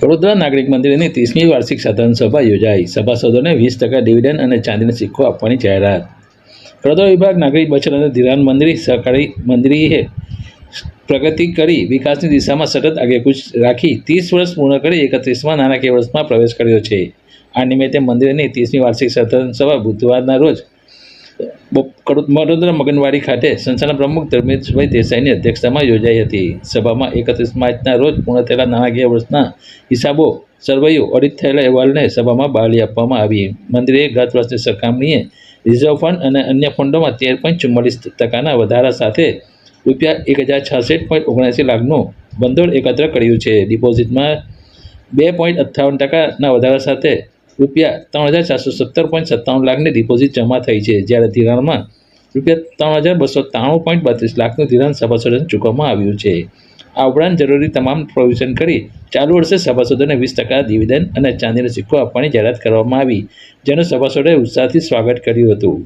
વડોદરા નાગરિક મંદિરની ત્રીસમી વાર્ષિક સાધારણ સભા યોજાઈ. સભાસદોને વીસ ટકા ડિવિડન્ડ અને ચાંદીનો સિક્કો આપવાની જાહેરાત. વડોદરા વિભાગ નાગરિક બચત અને ધિરાણ મંદિરી સહકારી મંદિરીએ પ્રગતિ કરી વિકાસની દિશામાં સતત આગેકૂચ રાખી ત્રીસ વર્ષ પૂર્ણ કરી એકત્રીસમાં નાણાકીય વર્ષમાં પ્રવેશ કર્યો છે. આ નિમિત્તે મંદિરની ત્રીસમી વાર્ષિક સાધારણ સભા બુધવારના રોજ બપ- કડો- વડોદરા મગનવાડી ખાતે સંસ્થાના પ્રમુખ ધર્મેશભાઈ દેસાઈની અધ્યક્ષતામાં યોજાઈ હતી. સભામાં એકત્રીસ માર્ચના રોજ પૂર્ણ થયેલા નાણાકીય વર્ષના હિસાબો સર્વેયો ઓડિટ થયેલા અહેવાલને સભામાં બહાલી આપવામાં આવી. મંદિરે ગત વર્ષની સરખામણીએ રિઝર્વ ફંડ અને અન્ય ફંડોમાં તેર પોઈન્ટ ચુમ્માલીસ ટકાના વધારા સાથે રૂપિયા એક હજાર છાસઠ પોઈન્ટ ઓગણસી લાખનું ભંડોળ એકત્ર કર્યું છે. ડિપોઝિટમાં બે પોઈન્ટ અઠ્ઠાવન ટકાના વધારા સાથે રૂપિયા ત્રણ હજાર ચારસો સત્તર પોઈન્ટ સત્તાવન લાખની ડિપોઝિટ જમા થઈ છે. જ્યારે ધિરાણમાં રૂપિયા ત્રણ હજાર બસો ત્રાણું પોઈન્ટ બત્રીસ લાખનું ધિરાણ સભાસદોને ચૂકવવામાં આવ્યું છે. આ ઉપરાંત જરૂરી તમામ પ્રોવિઝન કરી ચાલુ વર્ષે સભાસદોને વીસ ટકા ડિવિડન્ડ અને ચાંદીનો સિક્કો આપવાની જાહેરાત કરવામાં આવી. જેનું સભાસદોએ ઉત્સાહથી સ્વાગત કર્યું હતું.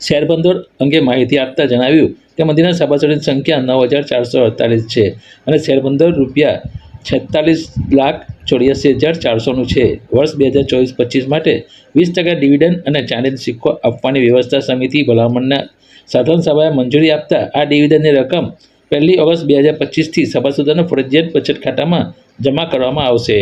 શેરબંધોળ અંગે માહિતી આપતા જણાવ્યું કે મંદિરના સભાસદોની સંખ્યા નવ હજાર ચારસો અડતાલીસ છે અને શેરબંધોળ રૂપિયા છેતાલીસ લાખ ચોર્યાસી હજાર ચારસોનું છે. વર્ષ બે હજાર ચોવીસ પચીસ માટે વીસ ટકા ડિવિડન્ડ અને ચાંદીનો સિક્કો આપવાની વ્યવસ્થા સમિતિ ભલામણના સાધન સભાએ મંજૂરી આપતા આ ડિવિડન્ડની રકમ પહેલી ઓગસ્ટ બે હજાર પચીસથી સભાસદોના ફરજિયાત બચત ખાતામાં જમા કરવામાં આવશે.